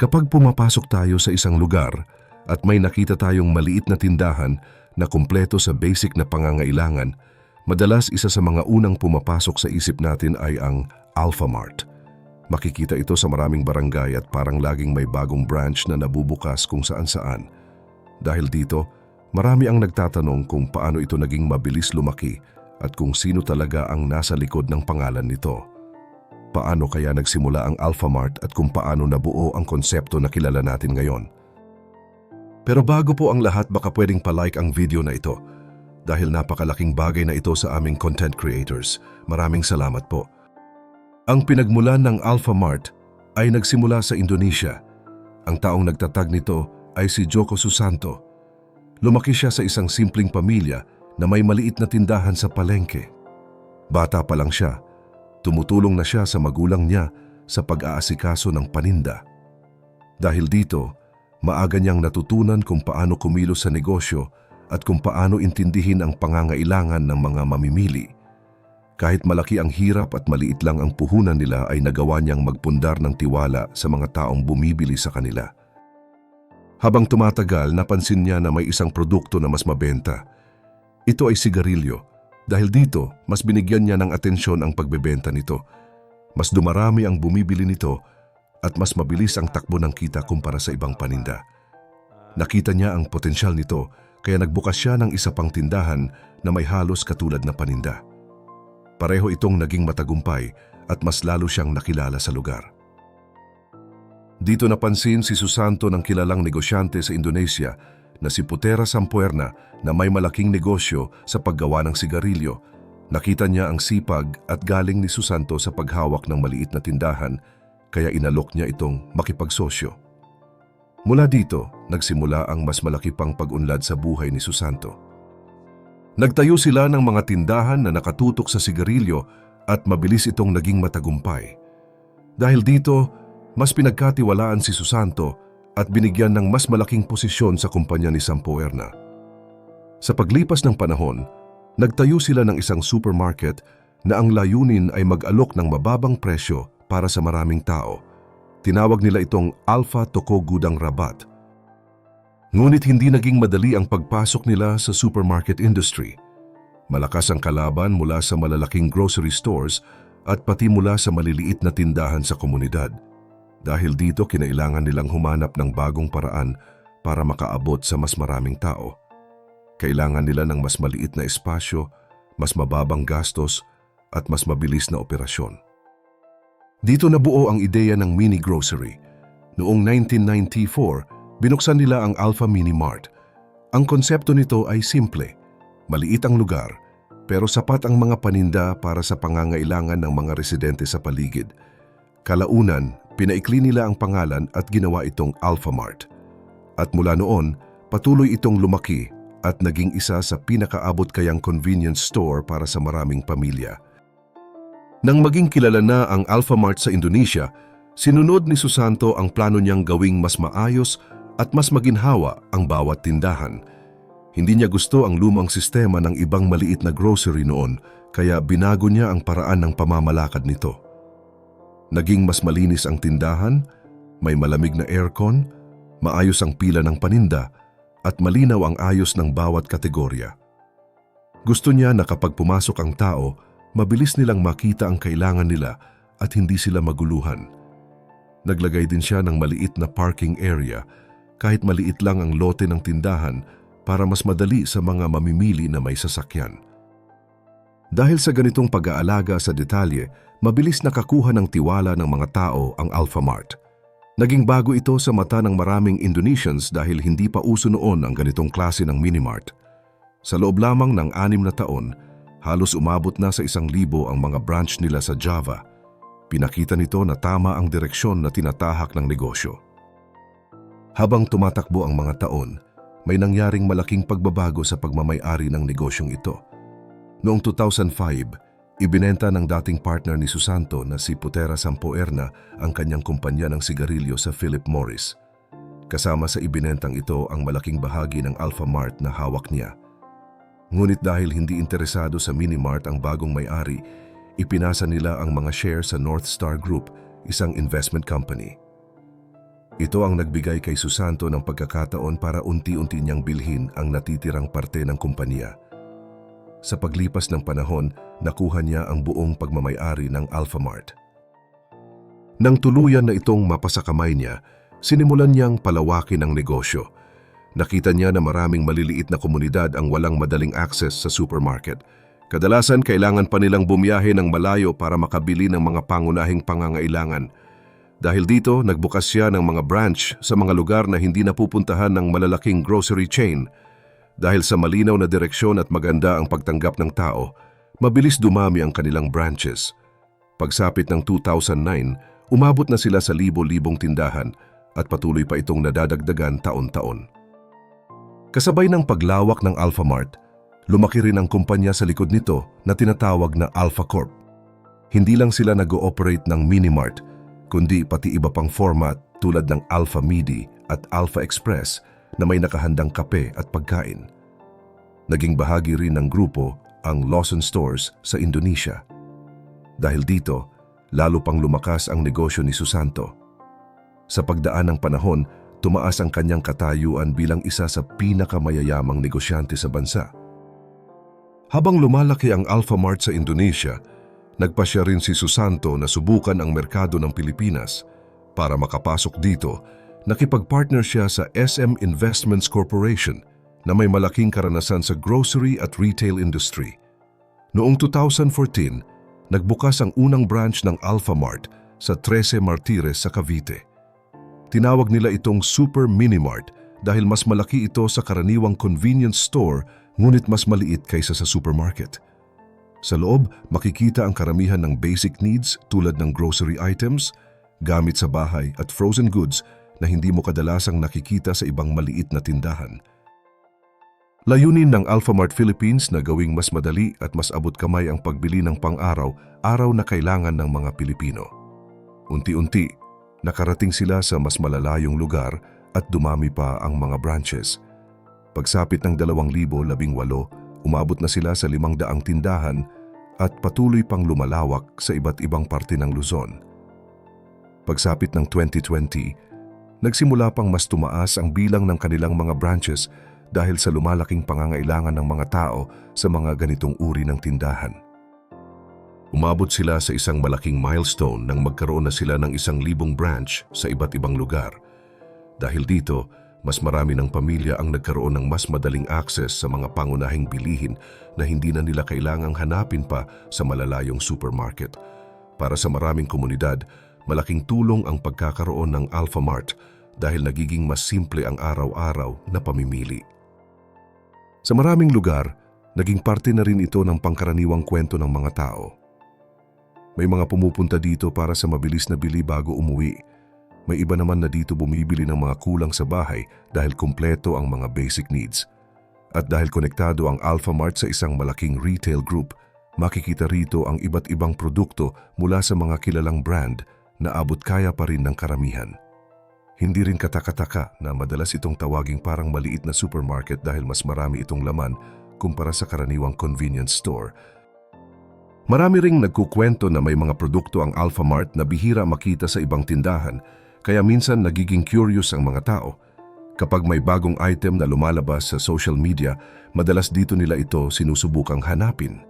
Kapag pumapasok tayo sa isang lugar at may nakita tayong maliit na tindahan na kumpleto sa basic na pangangailangan, madalas isa sa mga unang pumapasok sa isip natin ay ang Alpha Mart. Makikita ito sa maraming barangay at parang laging may bagong branch na nabubukas kung saan-saan. Dahil dito, marami ang nagtatanong kung paano ito naging mabilis lumaki at kung sino talaga ang nasa likod ng pangalan nito. Paano kaya nagsimula ang Alpha Mart at kung paano nabuo ang konsepto na kilala natin ngayon? Pero bago po ang lahat baka pwedeng palike ang video na ito dahil napakalaking bagay na ito sa aming content creators. Maraming salamat po. Ang pinagmulan ng Alpha Mart ay nagsimula sa Indonesia. Ang taong nagtatag nito ay si Joko Susanto. Lumaki siya sa isang simpleng pamilya na may maliit na tindahan sa palengke. Bata pa lang siya, tumutulong na siya sa magulang niya sa pag-aasikaso ng paninda. Dahil dito, maaga niyang natutunan kung paano kumilos sa negosyo at kung paano intindihin ang pangangailangan ng mga mamimili. Kahit malaki ang hirap at maliit lang ang puhunan nila ay nagawa niyang magpundar ng tiwala sa mga taong bumibili sa kanila. Habang tumatagal, napansin niya na may isang produkto na mas mabenta. Ito ay sigarilyo. Dahil dito, mas binigyan niya ng atensyon ang pagbebenta nito. Mas dumarami ang bumibili nito at mas mabilis ang takbo ng kita kumpara sa ibang paninda. Nakita niya ang potensyal nito kaya nagbukas siya ng isa pang tindahan na may halos katulad na paninda. Pareho itong naging matagumpay at mas lalo siyang nakilala sa lugar. Dito napansin si Susanto ng kilalang negosyante sa Indonesia na si Putera Sampuerna na may malaking negosyo sa paggawa ng sigarilyo. Nakita niya ang sipag at galing ni Susanto sa paghawak ng maliit na tindahan kaya inalok niya itong makipagsosyo. Mula dito, nagsimula ang mas malaki pang pag-unlad sa buhay ni Susanto. Nagtayo sila ng mga tindahan na nakatutok sa sigarilyo at mabilis itong naging matagumpay. Dahil dito, mas pinagkatiwalaan si Susanto at binigyan ng mas malaking posisyon sa kumpanya ni Sampoerna. Sa paglipas ng panahon, nagtayo sila ng isang supermarket na ang layunin ay mag-alok ng mababang presyo para sa maraming tao. Tinawag nila itong Alpha Toko Gudang Rabat. Ngunit hindi naging madali ang pagpasok nila sa supermarket industry. Malakas ang kalaban mula sa malalaking grocery stores at pati mula sa maliliit na tindahan sa komunidad. Dahil dito kinailangan nilang humanap ng bagong paraan para makaabot sa mas maraming tao. Kailangan nila ng mas maliit na espasyo, mas mababang gastos at mas mabilis na operasyon. Dito nabuo ang ideya ng mini grocery. Noong 1994, binuksan nila ang Alpha Mini Mart. Ang konsepto nito ay simple. Maliit ang lugar, pero sapat ang mga paninda para sa pangangailangan ng mga residente sa paligid. Kalaunan, pinaikli nila ang pangalan at ginawa itong Alpha Mart. At mula noon, patuloy itong lumaki at naging isa sa pinakaabot kayang convenience store para sa maraming pamilya. Nang maging kilala na ang Alpha Mart sa Indonesia, sinunod ni Susanto ang plano niyang gawing mas maayos at mas maginhawa ang bawat tindahan. Hindi niya gusto ang lumang sistema ng ibang maliit na grocery noon, kaya binago niya ang paraan ng pamamalakad nito. Naging mas malinis ang tindahan, may malamig na aircon, maayos ang pila ng paninda, at malinaw ang ayos ng bawat kategorya. Gusto niya na kapag pumasok ang tao, mabilis nilang makita ang kailangan nila at hindi sila maguluhan. Naglagay din siya ng maliit na parking area kahit maliit lang ang lote ng tindahan para mas madali sa mga mamimili na may sasakyan. Dahil sa ganitong pag-aalaga sa detalye, mabilis nakakuha ng tiwala ng mga tao ang Alpha Mart. Naging bago ito sa mata ng maraming Indonesians dahil hindi pa uso noon ang ganitong klase ng minimart. Sa loob lamang ng anim na taon, halos umabot na sa isang libo ang mga branch nila sa Java. Pinakita nito na tama ang direksyon na tinatahak ng negosyo. Habang tumatakbo ang mga taon, may nangyaring malaking pagbabago sa pagmamayari ng negosyong ito. Noong 2005, ibinenta ng dating partner ni Susanto na si Putera Sampoerna ang kanyang kumpanya ng sigarilyo sa Philip Morris. Kasama sa ibinentang ito ang malaking bahagi ng Alpha Mart na hawak niya. Ngunit dahil hindi interesado sa Minimart ang bagong may-ari, ipinasa nila ang mga share sa North Star Group, isang investment company. Ito ang nagbigay kay Susanto ng pagkakataon para unti-unti niyang bilhin ang natitirang parte ng kumpanya. Sa paglipas ng panahon, nakuha niya ang buong pagmamayari ng Alphamart. Nang tuluyan na itong mapasakamay niya, sinimulan niyang palawakin ang negosyo. Nakita niya na maraming maliliit na komunidad ang walang madaling access sa supermarket. Kadalasan kailangan pa nilang bumiyahe ng malayo para makabili ng mga pangunahing pangangailangan. Dahil dito, nagbukas siya ng mga branch sa mga lugar na hindi napupuntahan ng malalaking grocery chain. Dahil sa malinaw na direksyon at maganda ang pagtanggap ng tao, mabilis dumami ang kanilang branches. Pagsapit ng 2009, umabot na sila sa libo-libong tindahan at patuloy pa itong nadadagdagan taon-taon. Kasabay ng paglawak ng Alphamart, lumaki rin ang kumpanya sa likod nito na tinatawag na Alpha Corp. Hindi lang sila nag-ooperate ng Minimart, kundi pati iba pang format tulad ng Alpha Midi at Alpha Express na may nakahandang kape at pagkain. Naging bahagi rin ng grupo ang Lawson Stores sa Indonesia. Dahil dito, lalo pang lumakas ang negosyo ni Susanto. Sa pagdaan ng panahon, tumaas ang kanyang katayuan bilang isa sa pinakamayayamang negosyante sa bansa. Habang lumalaki ang Alphamart sa Indonesia, nagpasya rin si Susanto na subukan ang merkado ng Pilipinas. Para makapasok dito, nakipag-partner siya sa SM Investments Corporation na may malaking karanasan sa grocery at retail industry. Noong 2014, nagbukas ang unang branch ng Alphamart sa 13 Martires sa Cavite. Tinawag nila itong Super Minimart dahil mas malaki ito sa karaniwang convenience store ngunit mas maliit kaysa sa supermarket. Sa loob, makikita ang karamihan ng basic needs tulad ng grocery items, gamit sa bahay at frozen goods na hindi mo kadalasang nakikita sa ibang maliit na tindahan. Layunin ng Alphamart Philippines na gawing mas madali at mas abot kamay ang pagbili ng pang-araw, araw na kailangan ng mga Pilipino. Unti-unti, nakarating sila sa mas malalayong lugar at dumami pa ang mga branches. Pagsapit ng 2018, umabot na sila sa 500 tindahan at patuloy pang lumalawak sa iba't ibang parte ng Luzon. Pagsapit ng 2020, nagsimula pang mas tumaas ang bilang ng kanilang mga branches dahil sa lumalaking pangangailangan ng mga tao sa mga ganitong uri ng tindahan. Umabot sila sa isang malaking milestone nang magkaroon na sila ng isang libong branch sa iba't ibang lugar. Dahil dito, mas marami ng pamilya ang nagkaroon ng mas madaling access sa mga pangunahing bilihin na hindi na nila kailangang hanapin pa sa malalayong supermarket. Para sa maraming komunidad, malaking tulong ang pagkakaroon ng Alphamart dahil nagiging mas simple ang araw-araw na pamimili. Sa maraming lugar, naging parte na rin ito ng pangkaraniwang kwento ng mga tao. May mga pumupunta dito para sa mabilis na bili bago umuwi may iba naman na dito bumibili ng mga kulang sa bahay dahil kumpleto ang mga basic needs. At dahil konektado ang Alphamart sa isang malaking retail group, makikita rito ang iba't ibang produkto mula sa mga kilalang brand na abot kaya pa rin ng karamihan. Hindi rin katakataka na madalas itong tawaging parang maliit na supermarket dahil mas marami itong laman kumpara sa karaniwang convenience store. Marami ring nagkukwento na may mga produkto ang Alphamart na bihira makita sa ibang tindahan kaya minsan nagiging curious ang mga tao. Kapag may bagong item na lumalabas sa social media, madalas dito nila ito sinusubukang hanapin.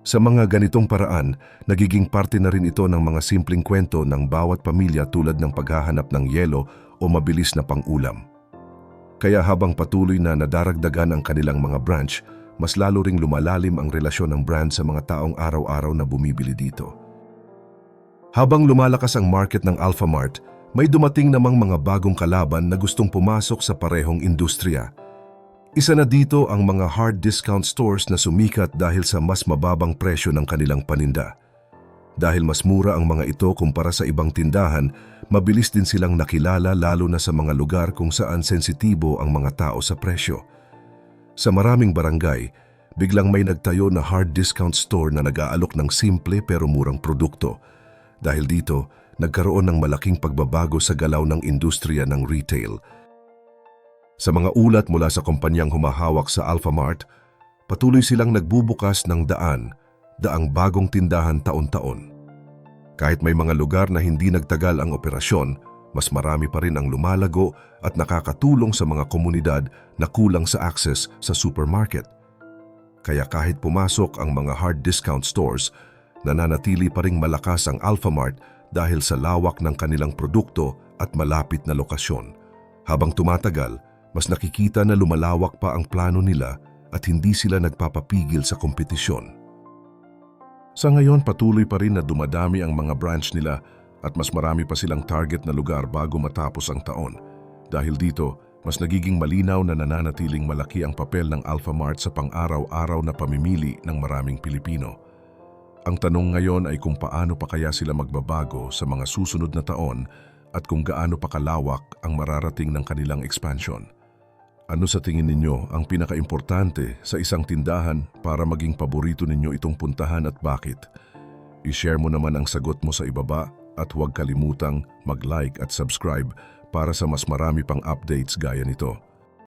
Sa mga ganitong paraan, nagiging parte na rin ito ng mga simpleng kwento ng bawat pamilya tulad ng paghahanap ng yelo o mabilis na pangulam. Kaya habang patuloy na nadaragdagan ang kanilang mga branch, mas lalo ring lumalalim ang relasyon ng brand sa mga taong araw-araw na bumibili dito. Habang lumalakas ang market ng Alphamart, may dumating namang mga bagong kalaban na gustong pumasok sa parehong industriya. Isa na dito ang mga hard discount stores na sumikat dahil sa mas mababang presyo ng kanilang paninda. Dahil mas mura ang mga ito kumpara sa ibang tindahan, mabilis din silang nakilala lalo na sa mga lugar kung saan sensitibo ang mga tao sa presyo. Sa maraming barangay, biglang may nagtayo na hard discount store na nag-aalok ng simple pero murang produkto dahil dito, nagkaroon ng malaking pagbabago sa galaw ng industriya ng retail. Sa mga ulat mula sa kumpanyang humahawak sa Alphamart, patuloy silang nagbubukas ng daan, daang bagong tindahan taon-taon. Kahit may mga lugar na hindi nagtagal ang operasyon, mas marami pa rin ang lumalago at nakakatulong sa mga komunidad na kulang sa access sa supermarket. Kaya kahit pumasok ang mga hard discount stores, nananatili pa ring malakas ang Alphamart dahil sa lawak ng kanilang produkto at malapit na lokasyon. Habang tumatagal, mas nakikita na lumalawak pa ang plano nila at hindi sila nagpapapigil sa kompetisyon. Sa ngayon, patuloy pa rin na dumadami ang mga branch nila at mas marami pa silang target na lugar bago matapos ang taon. Dahil dito, mas nagiging malinaw na nananatiling malaki ang papel ng Alphamart sa pang-araw-araw na pamimili ng maraming Pilipino. Ang tanong ngayon ay kung paano pa kaya sila magbabago sa mga susunod na taon at kung gaano pa kalawak ang mararating ng kanilang expansion. Ano sa tingin ninyo ang pinakaimportante sa isang tindahan para maging paborito ninyo itong puntahan at bakit? I-share mo naman ang sagot mo sa ibaba at huwag kalimutang mag-like at subscribe para sa mas marami pang updates gaya nito.